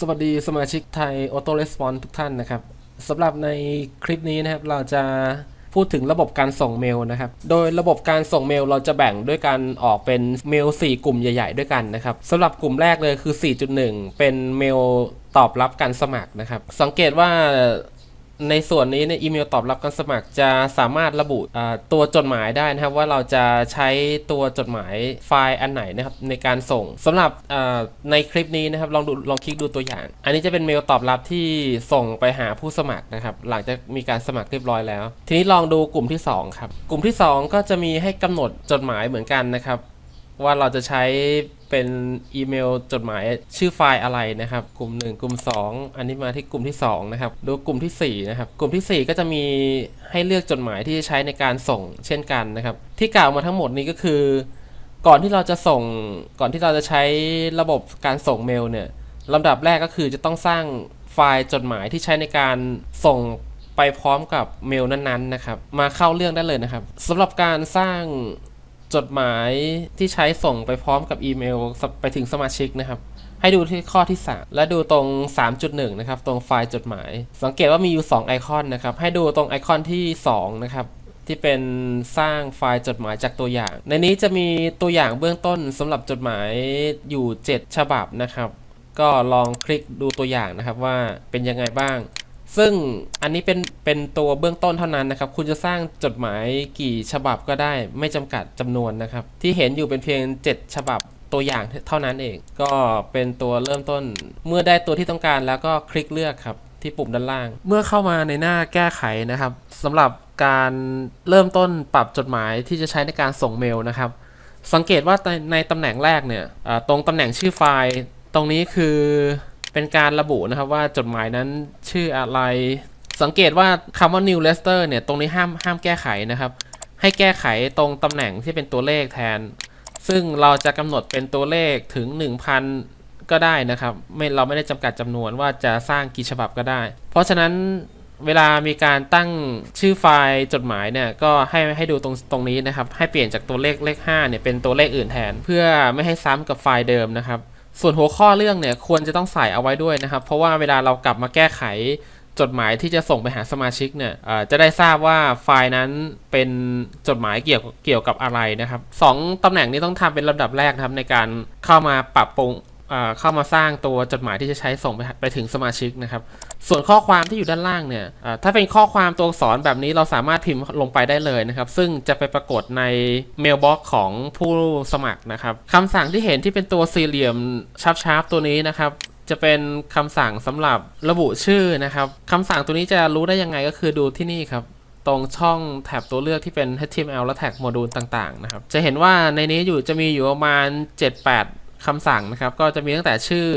สวัสดีสมาชิกไทย Auto Response ทุกท่านนะครับสำหรับในคลิปนี้นะครับเราจะพูดถึงระบบการส่งเมลนะครับ โดยระบบการส่งเมลเราจะแบ่งด้วยการออกเป็นเมล 4 กลุ่มใหญ่ ๆ ด้วยกันนะครับสำหรับกลุ่มแรกเลยคือ 4.1 เป็นเมลตอบรับการสมัครนะครับ สังเกตว่า ในส่วนนี้ในอีเมลตอบรับการสมัครจะสามารถระบุตัวจดหมายได้นะครับ ว่าเราจะใช้ตัวจดหมายไฟล์อันไหนนะครับในการส่งสำหรับในคลิปนี้นะครับลองดูลองคลิกดูตัวอย่าง อันนี้จะเป็นเมลตอบรับที่ส่งไปหาผู้สมัครนะครับ หลังจากมีการสมัครเรียบร้อยแล้ว ทีนี้ลองดูกลุ่มที่สองครับ กลุ่มที่สองก็จะมีให้กำหนดจดหมายเหมือนกันนะครับ ว่าเราจะใช้เป็นอีเมลจดหมายชื่อไฟล์อะไรนะครับ กลุ่ม 1 กลุ่ม 2 อันนี้มาที่กลุ่มที่ 2 นะครับดูกลุ่มทีสี่4 นะครับ กลุ่มทีสี่ 4 ก็จะมีให้เลือกจดหมายที่จะใช้ในการส่งเช่นกันนะครับ ที่กล่าวมาทั้งหมดนี้ก็คือ ก่อนที่เราจะส่งก่อนที่เราจะใช้ระบบการส่งเมลเนี่ยลำดับแรกก็คือจะต้องสร้างไฟล์จดหมายที่ใช้ในการส่งไปพร้อมกับเมลนั้นๆนะครับ มาเข้าเรื่องได้เลยนะครับสำหรับการสร้าง จดหมายที่ใช้ส่งไปพร้อมกับอีเมลไปถึงสมาชิกนะครับ ให้ดูที่ข้อที่ 3 และดูตรง 3.1 นะครับ ตรงไฟล์จดหมาย สังเกตว่ามีอยู่ 2 ไอคอนนะครับ ให้ดูตรงไอคอนที่ 2 นะครับที่เป็นสร้างไฟล์จดหมายจากตัวอย่าง ในนี้จะมีตัวอย่างเบื้องต้นสำหรับจดหมายอยู่ 7 ฉบับนะครับ ก็ลองคลิกดูตัวอย่างนะครับว่าเป็นยังไงบ้าง ซึ่งอันนี้เป็นเป็นตัวเบื้องต้นเท่านั้นนะครับ คุณจะสร้างจดหมายกี่ฉบับก็ได้ ไม่จำกัดจำนวนนะครับ ที่เห็นอยู่เป็นเพียง 7 ฉบับตัวอย่างเท่านั้นเอง ก็เป็นตัวเริ่มต้น เมื่อได้ตัวที่ต้องการแล้วก็คลิกเลือกครับที่ปุ่มด้านล่าง เมื่อเข้ามาในหน้าแก้ไขนะครับสำหรับการเริ่มต้นปรับจดหมายที่จะใช้ในการส่งเมลนะครับ สังเกตว่าในในตำแหน่งแรกเนี่ยตรงตำแหน่งชื่อไฟล์ ตรงนี้คือ เป็นการระบุนะครับว่าจดหมายนั้นชื่ออะไร สังเกตว่าคำว่า new letter เนี่ยตรงนี้ห้ามห้ามแก้ไขนะครับ ให้แก้ไขตรงตำแหน่งที่เป็นตัวเลขแทน ซึ่งเราจะกำหนดเป็นตัวเลขถึง 1,000 ก็ได้นะครับ ไม่เราไม่ได้จำกัดจำนวนว่าจะสร้างกี่ฉบับก็ได้ เพราะฉะนั้นเวลามีการตั้งชื่อไฟล์จดหมายเนี่ยก็ให้ให้ดูตรงตรงนี้นะครับ ให้เปลี่ยนจากตัวเลขเลข 5เนี่ยเป็นตัวเลขอื่นแทน เพื่อไม่ให้ซ้ำกับไฟล์เดิมนะครับ ส่วนหัวข้อเรื่องเนี่ยควรจะต้องใส่เอาไว้ด้วยนะครับ เพราะว่าเวลาเรากลับมาแก้ไขจดหมายที่จะส่งไปหาสมาชิกเนี่ยจะได้ทราบว่าไฟล์นั้นเป็นจดหมายเกี่ยวเกี่ยวกับอะไรนะครับสองตำแหน่งนี้ต้องทำเป็นลำดับแรกนะครับในการเข้ามาปรับปรุง เข้ามาสร้างตัวจดหมายที่จะใช้ส่งไปไปถึงสมาชิกนะครับ ส่วนข้อความที่อยู่ด้านล่างเนี่ยถ้าเป็นข้อความตัวอักษรแบบนี้เราสามารถพิมพ์ลงไปได้เลยนะครับ ซึ่งจะไปปรากฏในเมลบ็อกของผู้สมัครนะครับคำสั่งที่เห็นที่เป็นตัวสี่เหลี่ยมชาร์ปๆตัวนี้นะครับจะเป็นคำสั่งสำหรับระบุชื่อนะครับคำสั่งตัวนี้จะรู้ได้ยังไงก็คือดูที่นี่ครับ ตรงช่องแท็บตัวเลือกที่เป็น HTML และแท็กโมดูลต่างๆนะครับ จะเห็นว่าในนี้อยู่จะมีอยู่ประมาณ 7-8 คำสั่งนะครับ ก็จะมีตั้งแต่ชื่อ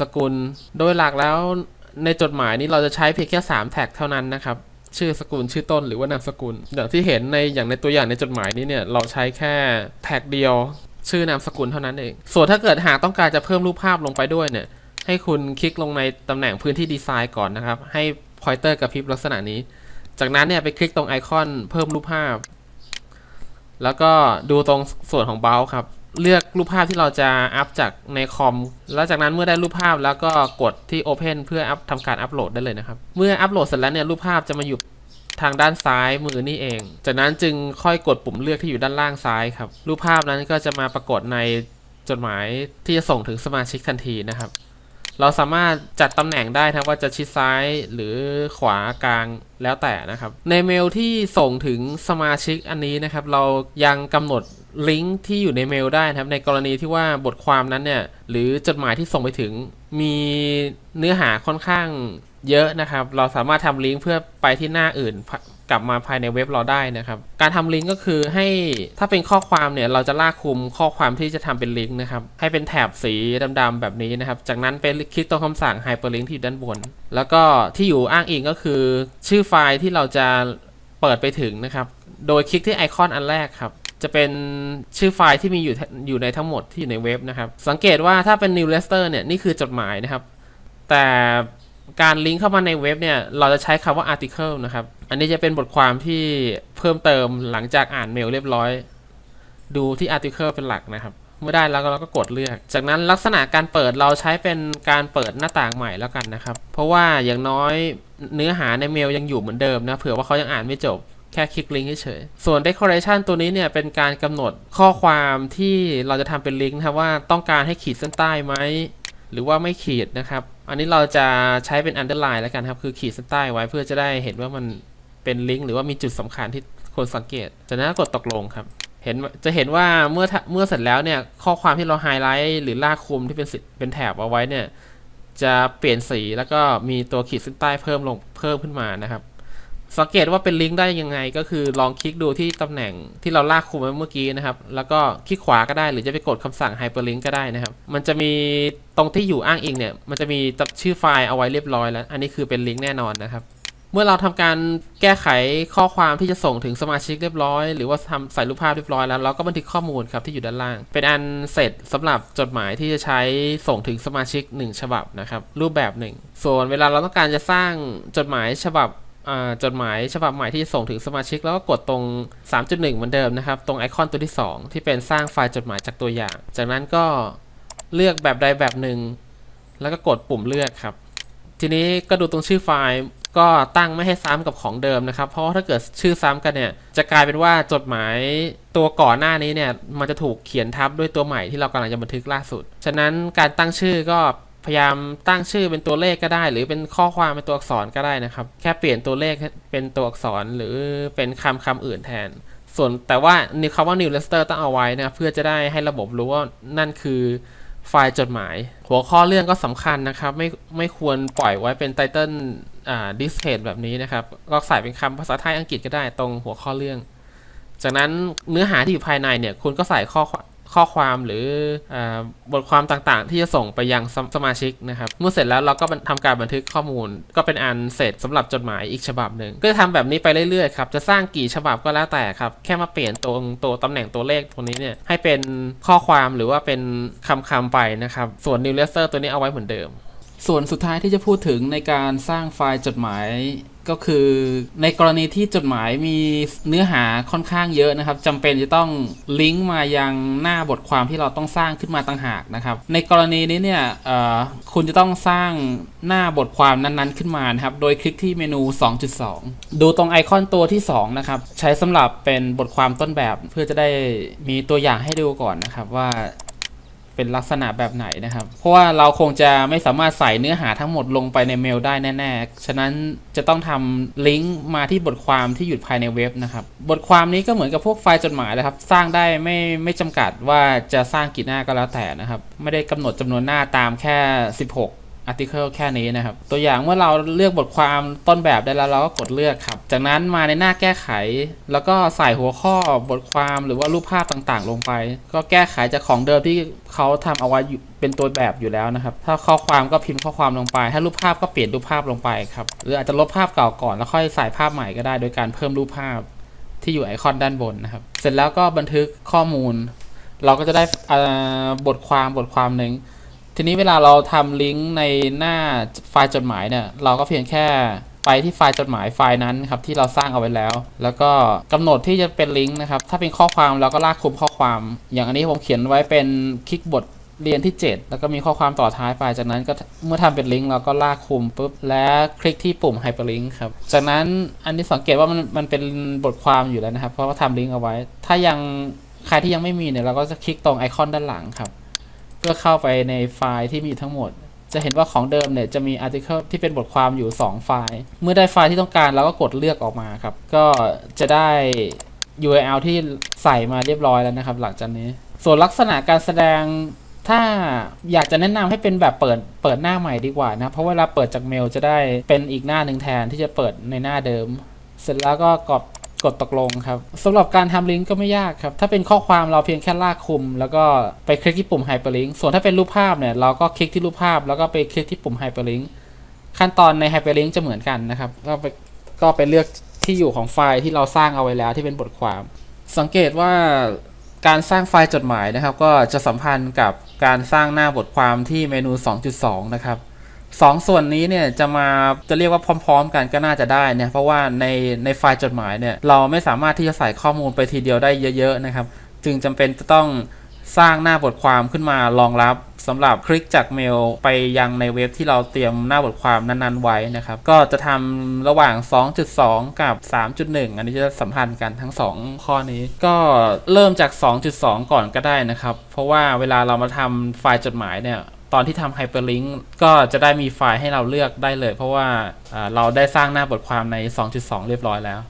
สกุล โดยหลักแล้วในจดหมายนี้เราจะใช้เพียงแค่ 3 แท็กเท่านั้นนะครับ ชื่อสกุลชื่อต้นหรือว่านามสกุล อย่างที่เห็นในอย่างในตัวอย่างในจดหมายนี้เนี่ยเราใช้แค่แท็กเดียว ชื่อนามสกุลเท่านั้นเอง ส่วนถ้าเกิดหากต้องการจะเพิ่มรูปภาพลงไปด้วยเนี่ยให้คุณคลิกลงในตำแหน่งพื้นที่ดีไซน์ก่อนนะครับ ให้พอยเตอร์กระพริบลักษณะนี้ จากนั้นเนี่ยไปคลิกตรงไอคอนเพิ่มรูปภาพ แล้วก็ดูตรงส่วนของเบลครับ เลือกรูปภาพที่เราจะอัพจากในคอม แล้วจากนั้นเมื่อได้รูปภาพแล้วก็กดที่ Open เพื่ออัพทำการอัพโหลดได้เลยนะครับ เมื่ออัพโหลดเสร็จแล้วเนี่ยรูปภาพจะมาอยู่ทางด้านซ้ายมือนี่เอง จากนั้นจึงค่อยกดปุ่มเลือกที่อยู่ด้านล่างซ้ายครับ รูปภาพนั้นก็จะมาปรากฏในจดหมายที่จะส่งถึงสมาชิกทันทีนะครับ เราสามารถจัดตำแหน่งได้นะครับว่าจะชิดซ้ายหรือขวากลางแล้วแต่นะครับ ในเมลที่ส่งถึงสมาชิกอันนี้นะครับ เรายังกำหนดลิงก์ที่อยู่ในเมลได้นะครับ ในกรณีที่ว่าบทความนั้นเนี่ยหรือจดหมายที่ส่งไปถึงมีเนื้อหาค่อนข้างเยอะนะครับ เราสามารถทำลิงก์เพื่อไปที่หน้าอื่น กลับมาภายในเว็บเราได้นะครับ การทำลิงก์ก็คือให้ถ้าเป็นข้อความเนี่ยเราจะลากคุมข้อความที่จะทำเป็นลิงก์นะครับ ให้เป็นแถบสีดำๆแบบนี้นะครับ จากนั้นไปคลิกตรงคำสั่ง hyperlink ที่อยู่ด้านบน แล้วก็ที่อยู่อ้างอิงก็คือ ชื่อไฟล์ที่เราจะเปิดไปถึงนะครับ โดยคลิกที่ไอคอนอันแรกครับจะเป็นชื่อไฟล์ที่มีอยู่อยู่ในทั้งหมดที่อยู่ในเว็บนะครับ สังเกตว่าถ้าเป็น new letter เนี่ยนี่คือจดหมายนะครับ แต่ การลิงก์เข้ามาในเว็บเนี่ย เราจะใช้คำว่า article นะครับ อันนี้จะเป็นบทความที่เพิ่มเติมหลังจากอ่านเมลเรียบร้อย ดูที่ article เป็นหลักนะครับ เมื่อได้แล้วเราก็กดเลือก จากนั้นลักษณะการเปิดเราใช้เป็นการเปิดหน้าต่างใหม่แล้วกันนะครับ เพราะว่าอย่างน้อยเนื้อหาในเมลยังอยู่เหมือนเดิมนะ เผื่อว่าเขายังอ่านไม่จบแค่คลิกลิงก์เฉยส่วน decoration ตัวนี้เนี่ยเป็นการกำหนดข้อความที่เราจะทำเป็นลิงก์นะครับว่าต้องการให้ขีดเส้นใต้ไหม หรือว่าไม่ขีดนะครับ อันนี้เราจะใช้เป็น underline แล้วกันครับ คือขีดเส้นใต้ไว้เพื่อจะได้เห็นว่ามันเป็นลิงก์หรือว่ามีจุดสำคัญที่คนสังเกต จากนั้นกดตกลงครับ เห็นจะเห็นว่าเมื่อเมื่อเสร็จแล้วเนี่ย ข้อความที่เราไฮไลท์หรือลากคุมที่เป็นสิเป็นแถบเอาไว้เนี่ย จะเปลี่ยนสีแล้วก็มีตัวขีดเส้นใต้เพิ่มลงเพิ่มขึ้นมานะครับ สังเกตว่าเป็นลิงก์ได้ยังไง ก็คือลองคลิกดูที่ตำแหน่งที่เราลากคุมไว้เมื่อกี้นะครับ แล้วก็คลิกขวาก็ได้หรือจะไปกดคำสั่ง hyperlink ก็ได้นะครับ มันจะมีตรงที่อยู่อ้างอิงเนี่ย มันจะมีชื่อไฟล์เอาไว้เรียบร้อยแล้ว อันนี้คือเป็นลิงก์แน่นอนนะครับ เมื่อเราทำการแก้ไขข้อความที่จะส่งถึงสมาชิกเรียบร้อย หรือว่าทำใส่รูปภาพเรียบร้อยแล้วเราก็บันทึกข้อมูลครับที่อยู่ด้านล่าง เป็นอันเสร็จสำหรับจดหมายที่จะใช้ส่งถึงสมาชิก 1 ฉบับนะครับรูปแบบหนึ่งส่วนเวลาเราต้องการจะสร้างจดหมายฉบับ จดหมายฉบับใหม่ที่จะส่งถึงสมาชิกแล้วก็กดตรง 3.1 เหมือนเดิมนะครับ ตรงไอคอนตัวที่ 2 ที่เป็นสร้างไฟล์จดหมายจากตัวอย่าง จากนั้นก็เลือกแบบใดแบบหนึ่ง แล้วก็กดปุ่มเลือกครับ ทีนี้ก็ดูตรงชื่อไฟล์ก็ตั้งไม่ให้ซ้ำกับของเดิมนะครับ เพราะถ้าเกิดชื่อซ้ำกันเนี่ย จะกลายเป็นว่าจดหมายตัวก่อนหน้านี้เนี่ย มันจะถูกเขียนทับด้วยตัวใหม่ที่เรากำลังจะบันทึกล่าสุด ฉะนั้นการตั้งชื่อก็ พยายามตั้งชื่อเป็นตัวเลขก็ได้ หรือเป็นข้อความเป็นตัวอักษรก็ได้นะครับ แค่เปลี่ยนตัวเลขเป็นตัวอักษรหรือเป็นคำคำอื่นแทน ส่วนแต่ว่าคำว่า new letter ต้องเอาไว้นะเพื่อจะได้ให้ระบบรู้ว่านั่นคือไฟล์จดหมาย หัวข้อเรื่องก็สำคัญนะครับ ไม่ไม่ควรปล่อยไว้เป็นไตเติลอ่า display แบบนี้นะครับ ก็ใส่เป็นคำภาษาไทยอังกฤษก็ได้ตรงหัวข้อเรื่อง จากนั้นเนื้อหาที่อยู่ภายในเนี่ยคุณก็ใส่ข้อ ข้อความหรืออบทความต่างๆ ที่จะส่งไปยังสมสมาชิกนะครับ เมื่อเสร็จแล้วเราก็บันทำการบันทึกข้อมูล ก็เป็นอันเสร็จสำหรับจดหมายอีกฉบับหนึ่งก็จะทำแบบนี้ไปเรื่อยๆครับจะสร้างกี่ฉบับก็แล้วแต่ครับ แค่มาเปลี่ยนตัวตัวตำแหน่งตัวเลขตรงนี้เนี่ยให้เป็นข้อความหรือว่าเป็นคำคำๆไปนะครับ ส่วน new letter ตัวนี้เอาไว้เหมือนเดิม ส่วนสุดท้ายที่จะพูดถึงในการสร้างไฟล์จดหมาย ก็คือในกรณีที่จดหมายมีเนื้อหาค่อนข้างเยอะนะครับจำเป็นจะต้องลิงก์มายังหน้าบทความที่เราต้องสร้างขึ้นมาต่างหากนะครับในกรณีนี้เนี่ยคุณจะต้องสร้างหน้าบทความนั้นๆ ขึ้นมานะครับโดยคลิกที่เมนู 2.2 ดูตรงไอคอนตัวที่2นะครับใช้สำหรับเป็นบทความต้นแบบเพื่อจะได้มีตัวอย่างให้ดูก่อนนะครับว่า เป็นลักษณะแบบไหนนะครับ เพราะว่าเราคงจะไม่สามารถใส่เนื้อหาทั้งหมดลงไปในเมลได้แน่ ๆ ฉะนั้นจะต้องทำลิงก์มาที่บทความที่อยู่ภายในเว็บนะครับ บทความนี้ก็เหมือนกับพวกไฟล์จดหมายนะครับ สร้างได้ไม่ไม่จำกัดว่าจะสร้างกี่หน้าก็แล้วแต่นะครับ ไม่ได้กำหนดจำนวนหน้าตามแค่ 16 article แค่นี้นะครับ ตัวอย่างเมื่อเราเลือกบทความต้นแบบได้แล้วเราก็กดเลือกครับ จากนั้นมาในหน้าแก้ไข แล้วก็ใส่หัวข้อบทความหรือว่ารูปภาพต่างๆ ลงไป ก็แก้ไขจากของเดิมที่เขาทำเอาไว้เป็นตัวแบบอยู่แล้วนะครับ ถ้าข้อความก็พิมพ์ข้อความลงไป ถ้ารูปภาพก็เปลี่ยนรูปภาพลงไปครับ หรืออาจจะลบภาพเก่าก่อนแล้วค่อยใส่ภาพใหม่ก็ได้ โดยการเพิ่มรูปภาพที่อยู่ไอคอนด้านบนนะครับ เสร็จแล้วก็บันทึกข้อมูล เราก็จะได้อ่าบทความบทความหนึ่ง ทีนี้เวลาเราทำลิงก์ในหน้าไฟล์จดหมายเนี่ย เราก็เพียงแค่ไปที่ไฟล์จดหมายไฟล์นั้นครับที่เราสร้างเอาไว้แล้ว แล้วก็กำหนดที่จะเป็นลิงก์นะครับ ถ้าเป็นข้อความเราก็ลากคุมข้อความ อย่างอันนี้ผมเขียนไว้เป็นคลิกบทเรียนที่ 7 แล้วก็มีข้อความต่อท้ายไปจากนั้นก็เมื่อทำเป็นลิงก์เราก็ลากคุมปุ๊บและคลิกที่ปุ่ม hyperlink ครับ จากนั้นอันนี้สังเกตว่ามันมันเป็นบทความอยู่แล้วนะครับ เพราะว่าทำลิงก์เอาไว้ ถ้ายังใครที่ยังไม่มีเนี่ยเราก็จะคลิกตรงไอคอนด้านหลังครับ พื่อเข้าไปในไฟล์ที่มีทั้งหมด จะเห็นว่าของเดิมเนี่ยจะมี article ที่เป็นบทความอยู่ 2 ไฟล์ เมื่อได้ไฟล์ที่ต้องการเราก็กดเลือกออกมาครับ ก็จะได้ URL ที่ใส่มาเรียบร้อยแล้วนะครับ หลังจากนี้ ส่วนลักษณะการแสดงถ้าอยากจะแนะนำให้เป็นแบบเปิดเปิดหน้าใหม่ดีกว่านะ เพราะเวลาเปิดจากเมลจะได้เป็นอีกหน้าหนึ่งแทนที่จะเปิดในหน้าเดิม เสร็จแล้วก็กด กดตกลงครับสำหรับการทำลิงก์ก็ไม่ยากครับ ถ้าเป็นข้อความเราเพียงแค่ลากคุม แล้วก็ไปคลิกที่ปุ่ม hyperlink ส่วนถ้าเป็นรูปภาพเนี่ยเราก็คลิกที่รูปภาพ แล้วก็ไปคลิกที่ปุ่ม hyperlink ขั้นตอนใน hyperlink จะเหมือนกันนะครับ ก็ไปก็ไปเลือกที่อยู่ของไฟล์ที่เราสร้างเอาไว้แล้วที่เป็นบทความ สังเกตว่าการสร้างไฟล์จดหมายนะครับ ก็จะสัมพันธ์กับการสร้างหน้าบทความที่เมนู 2.2 นะครับ สองส่วนนี้เนี่ยจะมาจะเรียกว่าพร้อม ๆ กันก็น่าจะได้เนี่ยเพราะว่าในในไฟล์จดหมายเนี่ยเราไม่สามารถที่จะใส่ข้อมูลไปทีเดียวได้เยอะๆนะครับจึงจำเป็นจะต้องสร้างหน้าบทความขึ้นมารองรับสำหรับคลิกจากเมลไปยังในเว็บที่เราเตรียมหน้าบทความนั้นๆไว้นะครับ ก็จะทำระหว่าง 2.2 กับ 3.1 อันนี้จะสัมพันธ์กันทั้ง 2 ข้อนี้ ก็เริ่มจาก 2.2 ก่อนก็ได้นะครับ เพราะว่าเวลาเรามาทำไฟล์จดหมายเนี่ย ตอนที่ทำไฮเปอร์ลิงก์ก็จะได้มีไฟล์ให้เราเลือกได้เลย เพราะว่าอ่าเราได้สร้างหน้าบทความใน 2.2 เรียบร้อยแล้ว